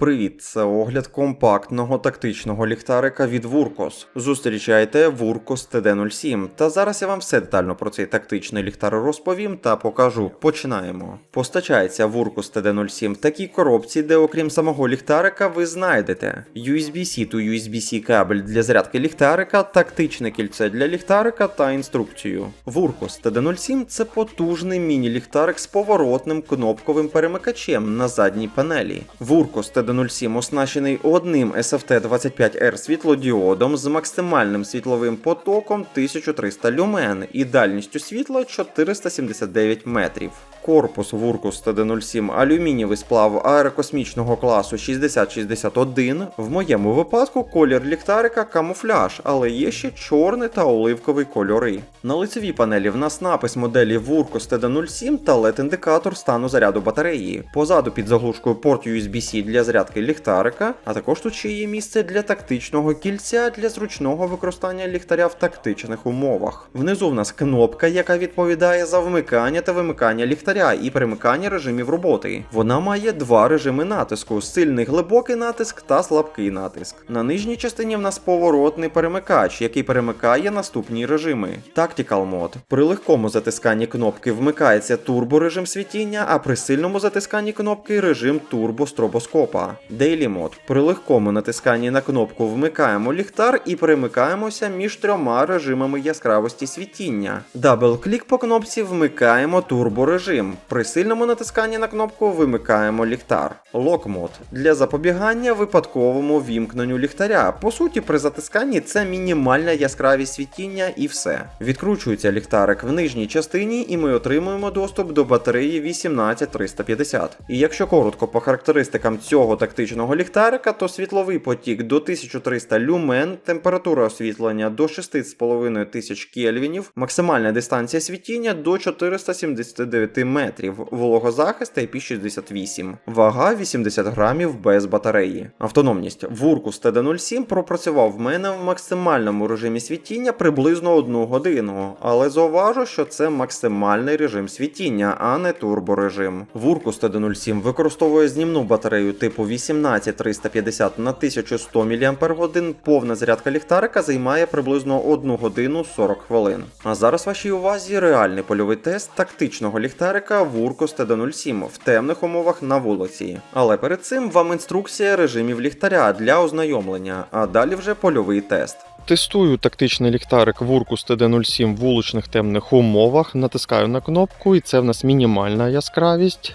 Привіт, це огляд компактного тактичного ліхтарика від Вуркос. Зустрічайте Вуркос TD07. Та зараз я вам все детально про цей тактичний ліхтар розповім та покажу. Починаємо. Постачається Вуркос TD07 в такій коробці, де окрім самого ліхтарика ви знайдете USB-C to USB-C кабель для зарядки ліхтарика, тактичне кільце для ліхтарика та інструкцію. Вуркос TD07 це потужний міні-ліхтарик з поворотним кнопковим перемикачем на задній панелі. Вуркос TD07 оснащений одним SFT25R світлодіодом з максимальним світловим потоком 1300 люмен і дальністю світла 479 метрів. Корпус Вуркус TD07 алюмінієвий сплав аерокосмічного класу 6061. В моєму випадку колір ліхтарика камуфляж, але є ще чорний та оливковий кольори. На лицевій панелі в нас напис моделі Вуркус TD07 та LED-індикатор стану заряду батареї. Позаду під заглушкою порт USB-C для зарядки ліхтарика, а також тут ще є місце для тактичного кільця для зручного використання ліхтаря в тактичних умовах. Внизу в нас кнопка, яка відповідає за вмикання та вимикання ліхтаря і перемикання режимів роботи. Вона має два режими натиску: сильний глибокий натиск та слабкий натиск. На нижній частині в нас поворотний перемикач, який перемикає наступні режими. Tactical Mode. При легкому затисканні кнопки вмикається турборежим світіння, а при сильному затисканні кнопки режим турбостробоскопа. Daily Mode. При легкому натисканні на кнопку вмикаємо ліхтар і перемикаємося між трьома режимами яскравості світіння. Дабл-клік по кнопці вмикаємо турборежим. При сильному натисканні на кнопку вимикаємо ліхтар. Lock Mode. Для запобігання випадковому вімкненню ліхтаря. По суті, при затисканні це мінімальна яскравість світіння і все. Відкручується ліхтарик в нижній частині, і ми отримуємо доступ до батареї 18350. І якщо коротко по характеристикам цього тактичного ліхтарика, то світловий потік до 1300 люмен, температура освітлення до 6,5 тисяч кельвінів, максимальна дистанція світіння до 479 метрів, вологозахист IP68, вага 80 грамів без батареї. Автономність Вуркус TD07 пропрацював в мене в максимальному режимі світіння приблизно 1 годину, але зауважу, що це максимальний режим світіння, а не турборежим. Вуркус TD07 використовує знімну батарею типу 18350 на 1100 мАч. Повна зарядка ліхтарика займає приблизно 1 годину 40 хвилин. А зараз вашій увазі реальний польовий тест тактичного ліхтарика Вуркус TD07 в темних умовах на вулиці. Але перед цим вам інструкція режимів ліхтаря для ознайомлення, а далі вже польовий тест. Тестую тактичний ліхтарик Vurkus TD07 в вуличних темних умовах. Натискаю на кнопку, і це в нас мінімальна яскравість.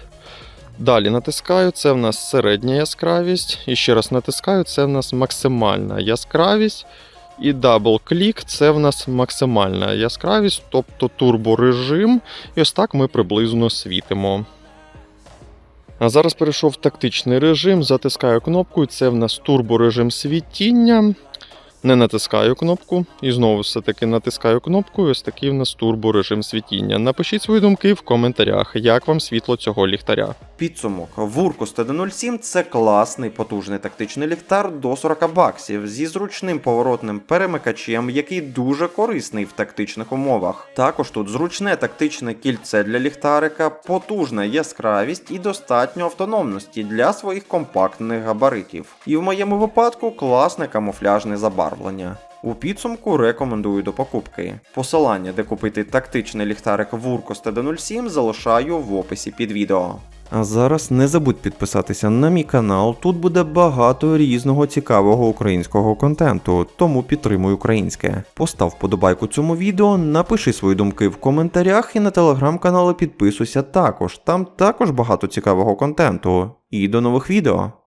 Далі натискаю, це в нас середня яскравість. І ще раз натискаю, це в нас максимальна яскравість. І дабл-клік це в нас максимальна яскравість, тобто турборежим. І ось так ми приблизно світимо. А зараз перейшов в тактичний режим, затискаю кнопку, і це в нас турборежим світіння. Не натискаю кнопку і знову все-таки натискаю кнопку. І ось такий в нас турборежим світіння. Напишіть свої думки в коментарях, як вам світло цього ліхтаря. Підсумок. Вуркус TD07 це класний потужний тактичний ліхтар до 40 баксів зі зручним поворотним перемикачем, який дуже корисний в тактичних умовах. Також тут зручне тактичне кільце для ліхтарика, потужна яскравість і достатньо автономності для своїх компактних габаритів. І в моєму випадку класне камуфляжне забарвлення. У підсумку рекомендую до покупки. Посилання, де купити тактичний ліхтарик Вуркос TD07, залишаю в описі під відео. А зараз не забудь підписатися на мій канал. Тут буде багато різного цікавого українського контенту, тому підтримуй українське. Постав вподобайку цьому відео, напиши свої думки в коментарях і на телеграм-канали підписуйся також. Там також багато цікавого контенту. І до нових відео.